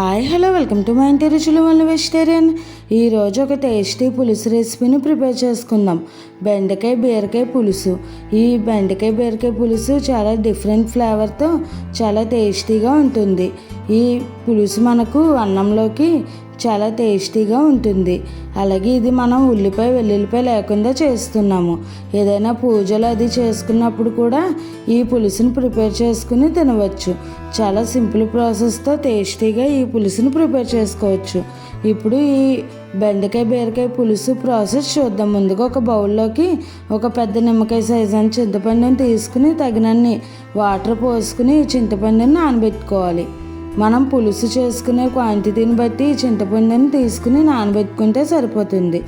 Hi hello welcome to మా ఇంటి రుచులు వల్ల వెజిటేరియన్ ఈరోజు ఒక టేస్టీ పులుసు రెసిపీని ప్రిపేర్ చేసుకుందాం. బెండకాయ బీరకాయ పులుసు. ఈ బెండకాయ బీరకాయ పులుసు చాలా డిఫరెంట్ ఫ్లేవర్తో చాలా టేస్టీగా ఉంటుంది. ఈ పులుసు మనకు అన్నంలోకి చాలా టేస్టీగా ఉంటుంది. అలాగే ఇది మనం ఉల్లిపాయ వెల్లుల్లిపాయ లేకుండా చేస్తున్నాము. ఏదైనా పూజలు అది చేసుకున్నప్పుడు కూడా ఈ పులుసుని ప్రిపేర్ చేసుకుని తినవచ్చు. చాలా సింపుల్ ప్రాసెస్తో టేస్టీగా ఈ పులుసుని ప్రిపేర్ చేసుకోవచ్చు. ఇప్పుడు ఈ బెండకాయ బీరకాయ పులుసు ప్రాసెస్ చూద్దాం. ముందుగా ఒక బౌల్లోకి ఒక పెద్ద నిమ్మకాయ సైజు అని చింతపండుని తీసుకుని తగినన్ని వాటర్ పోసుకుని చింతపండుని నానబెట్టుకోవాలి. మనం పులుసు చేసుకునే క్వాంటిటీని బట్టి చింతపండుని తీసుకుని నానబెట్టుకుంటే సరిపోతుంది.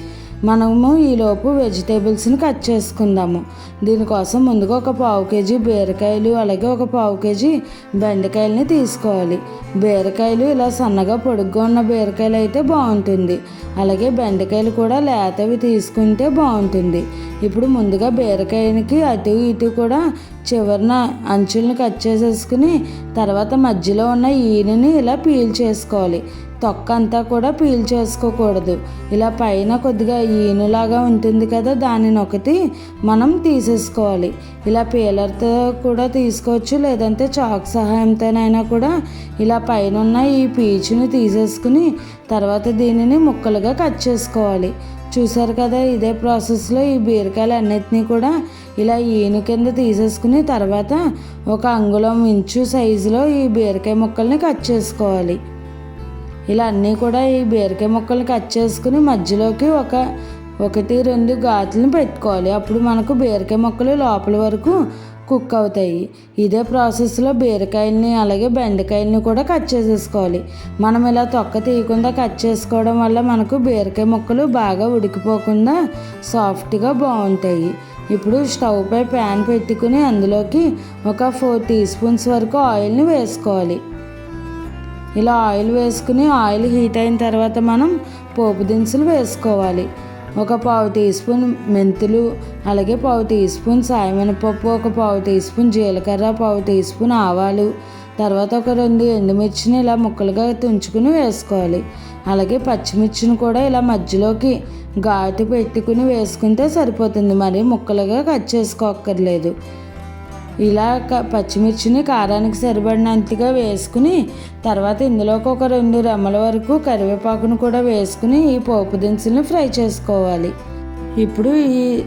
మనము ఈలోపు వెజిటేబుల్స్ని కట్ చేసుకుందాము. దీనికోసం ముందుగా ఒక పావు కేజీ బీరకాయలు అలాగే ఒక పావు కేజీ బెండకాయలని తీసుకోవాలి. బీరకాయలు ఇలా సన్నగా పొడుగ్గా ఉన్న బీరకాయలు అయితే బాగుంటుంది. అలాగే బెండకాయలు కూడా లేతవి తీసుకుంటే బాగుంటుంది. ఇప్పుడు ముందుగా బీరకాయనికి అటు ఇటు కూడా చివరిన అంచులను కట్ చేసేసుకుని తర్వాత మధ్యలో ఉన్న ఈనని ఇలా పీల్ చేసుకోవాలి. తొక్క అంతా కూడా పీల్ చేసుకోకూడదు. ఇలా పైన కొద్దిగా ఈనులాగా ఉంటుంది కదా దానిని ఒకటి మనం తీసేసుకోవాలి. ఇలా పీలర్తో కూడా తీసుకోవచ్చు లేదంటే చాక్ సహాయంతోనైనా కూడా. ఇలా పైన ఉన్న ఈ పీచుని తీసేసుకుని తర్వాత దీనిని ముక్కలుగా కట్ చేసుకోవాలి. చూసారు కదా ఇదే ప్రాసెస్లో ఈ బీరకాయలు అన్నిటినీ కూడా ఇలా ఈను కింద తీసేసుకుని తర్వాత ఒక అంగుళం ఇంచు సైజులో ఈ బీరకాయ ముక్కల్ని కట్ చేసుకోవాలి. ఇలా అన్నీ కూడా ఈ బీరకాయ ముక్కలు కట్ చేసుకుని మధ్యలోకి ఒక ఒకటి రెండు గాతులను పెట్టుకోవాలి. అప్పుడు మనకు బీరకాయ ముక్కలు లోపల వరకు కుక్ అవుతాయి. ఇదే ప్రాసెస్లో బీరకాయలని అలాగే బెండకాయలని కూడా కట్ చేసేసుకోవాలి. మనం ఇలా తొక్క తీయకుండా కట్ చేసుకోవడం వల్ల మనకు బీరకాయ ముక్కలు బాగా ఉడికిపోకుండా సాఫ్ట్గా బాగుంటాయి. ఇప్పుడు స్టవ్ పై ప్యాన్ పెట్టుకుని అందులోకి ఒక ఫోర్ టీ స్పూన్స్ వరకు ఆయిల్ని వేసుకోవాలి. ఇలా ఆయిల్ వేసుకుని ఆయిల్ హీట్ అయిన తర్వాత మనం పోపు దినుసులు వేసుకోవాలి. ఒక పావు టీ స్పూన్ మెంతులు అలాగే పావు టీ స్పూన్ సాయమినపప్పు ఒక పావు టీ స్పూన్ జీలకర్ర పావు టీ స్పూన్ ఆవాలు. తర్వాత ఒక రెండు ఎండుమిర్చిని ఇలా ముక్కలుగా తుంచుకుని వేసుకోవాలి. అలాగే పచ్చిమిర్చిని కూడా ఇలా మధ్యలోకి ఘాటు పెట్టుకుని వేసుకుంటే సరిపోతుంది. మరి ముక్కలుగా కట్ చేసుకోక్కర్లేదు. ఇలా పచ్చిమిర్చిని కారానికి సరిపడినంతగా వేసుకుని తర్వాత ఇందులోకి ఒక రెండు రెమ్మల వరకు కరివేపాకును కూడా వేసుకుని ఈ పోపు దినుసులను ఫ్రై చేసుకోవాలి. ఇప్పుడు ఈ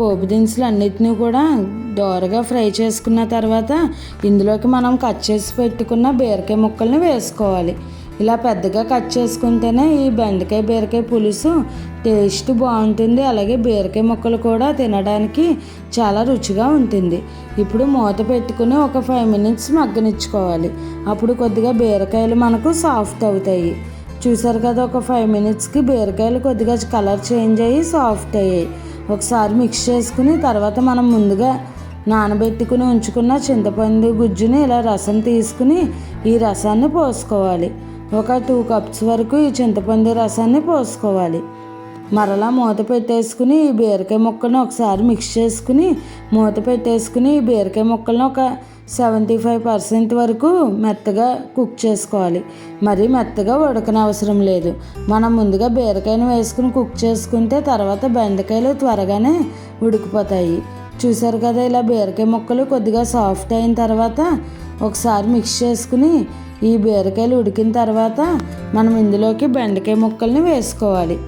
పోపు దినుసులు అన్నిటినీ కూడా దోరగా ఫ్రై చేసుకున్న తర్వాత ఇందులోకి మనం కట్ చేసి పెట్టుకున్న బీరకాయ ముక్కల్ని వేసుకోవాలి. ఇలా పెద్దగా కట్ చేసుకుంటేనే ఈ బెండకాయ బీరకాయ పులుసు టేస్ట్ బాగుంటుంది. అలాగే బీరకాయ ముక్కలు కూడా తినడానికి చాలా రుచిగా ఉంటుంది. ఇప్పుడు మూత పెట్టుకుని ఒక ఫైవ్ మినిట్స్ మగ్గనిచ్చుకోవాలి. అప్పుడు కొద్దిగా బీరకాయలు మనకు సాఫ్ట్ అవుతాయి. చూసారు కదా ఒక ఫైవ్ మినిట్స్కి బీరకాయలు కొద్దిగా కలర్ చేంజ్ అయ్యి సాఫ్ట్ అయ్యాయి. ఒకసారి మిక్స్ చేసుకుని తర్వాత మనం ముందుగా నానబెట్టుకుని ఉంచుకున్న చింతపండు గుజ్జుని ఇలా రసం తీసుకుని ఈ రసాన్ని పోసుకోవాలి. ఒక టూ కప్స్ వరకు ఈ చింతపండు రసాన్ని పోసుకోవాలి. మరలా మూత పెట్టేసుకుని ఈ బీరకాయ ముక్కలను ఒకసారి మిక్స్ చేసుకుని మూత పెట్టేసుకుని ఈ బీరకాయ ముక్కలను ఒక సెవెంటీ ఫైవ్ పర్సెంట్ వరకు మెత్తగా కుక్ చేసుకోవాలి. మరీ మెత్తగా ఉడకనవసరం లేదు. మనం ముందుగా బీరకాయను వేసుకుని కుక్ చేసుకుంటే తర్వాత బెండకాయలు త్వరగానే ఉడికిపోతాయి. చూసారు కదా ఇలా బీరకాయ ముక్కలు కొద్దిగా సాఫ్ట్ అయిన తర్వాత ఒకసారి మిక్స్ చేసుకుని ఈ బీరకాయలు ఉడికిన తర్వాత మనం ఇందులోకి బెండకాయ ముక్కల్ని వేసుకోవాలి.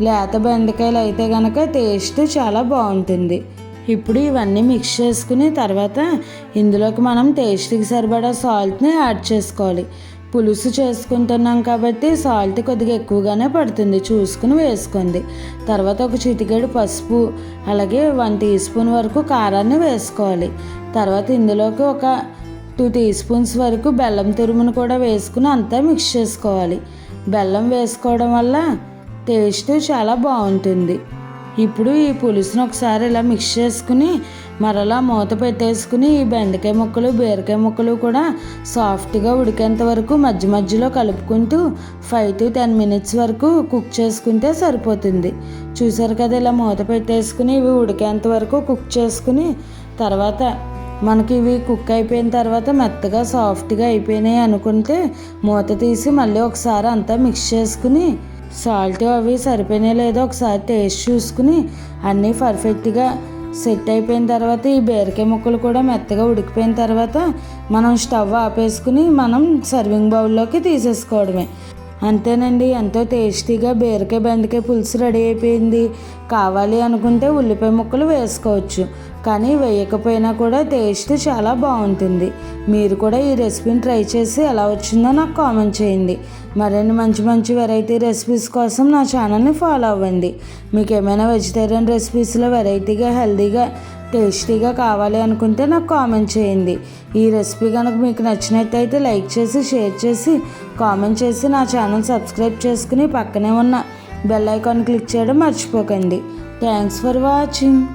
లేత బెండకాయలు అయితే కనుక టేస్ట్ చాలా బాగుంటుంది. ఇప్పుడు ఇవన్నీ మిక్స్ చేసుకుని తర్వాత ఇందులోకి మనం టేస్ట్కి సరిపడా సాల్ట్ని యాడ్ చేసుకోవాలి. పులుసు చేసుకుంటున్నాం కాబట్టి సాల్ట్ కొద్దిగా ఎక్కువగానే పడుతుంది. చూసుకుని వేసుకోండి. తర్వాత ఒక చిటికెడు పసుపు అలాగే వన్ టీ స్పూన్ వరకు కారాన్ని వేసుకోవాలి. తర్వాత ఇందులోకి ఒక టూ టీ స్పూన్స్ వరకు బెల్లం తురుమును కూడా వేసుకుని అంతా మిక్స్ చేసుకోవాలి. బెల్లం వేసుకోవడం వల్ల టేస్ట్ చాలా బాగుంటుంది. ఇప్పుడు ఈ పులుసును ఒకసారి ఇలా మిక్స్ చేసుకుని మరలా మూత పెట్టేసుకుని ఈ బెండకాయ ముక్కలు బీరకాయ ముక్కలు కూడా సాఫ్ట్గా ఉడికేంత వరకు మధ్య మధ్యలో కలుపుకుంటూ ఫైవ్ టు టెన్ మినిట్స్ వరకు కుక్ చేసుకుంటే సరిపోతుంది. చూసారు కదా ఇలా మూత పెట్టేసుకుని ఇవి ఉడికేంత వరకు కుక్ చేసుకుని తర్వాత మనకి ఇవి కుక్ అయిపోయిన తర్వాత మెత్తగా సాఫ్ట్గా అయిపోయినాయి అనుకుంటే మూత తీసి మళ్ళీ ఒకసారి అంతా మిక్స్ చేసుకుని సాల్ట్ అవి సరిపోయినాయి లేదో ఒకసారి టేస్ట్ చూసుకుని అన్నీ పర్ఫెక్ట్గా సెట్ అయిపోయిన తర్వాత ఈ బీరకాయ ముక్కలు కూడా మెత్తగా ఉడికిపోయిన తర్వాత మనం స్టవ్ ఆపేసుకుని మనం సర్వింగ్ బౌల్లోకి తీసేసుకోవడమే. అంతేనండి ఎంతో టేస్టీగా బీరకాయ బెండకాయ పులుసు రెడీ అయిపోయింది. కావాలి అనుకుంటే ఉల్లిపాయ ముక్కలు వేసుకోవచ్చు. కానీ వేయకపోయినా కూడా టేస్ట్ చాలా బాగుంటుంది. మీరు కూడా ఈ రెసిపీని ట్రై చేసి ఎలా వచ్చిందో నాకు కామెంట్ చేయండి. మరిన్ని మంచి మంచి వెరైటీ రెసిపీస్ కోసం నా ఛానల్ని ఫాలో అవ్వండి. మీకు ఏమైనా వెజిటేరియన్ రెసిపీస్లో వెరైటీగా హెల్తీగా టేస్టీగా కావాలి అనుకుంటే నాకు కామెంట్ చేయండి. ఈ రెసిపీ కనుక మీకు నచ్చినట్టయితే లైక్ చేసి షేర్ చేసి కామెంట్ చేసి నా ఛానల్ సబ్స్క్రైబ్ చేసుకుని పక్కనే ఉన్న బెల్ ఐకాన్ క్లిక్ చేయడం మర్చిపోకండి. Thanks for watching.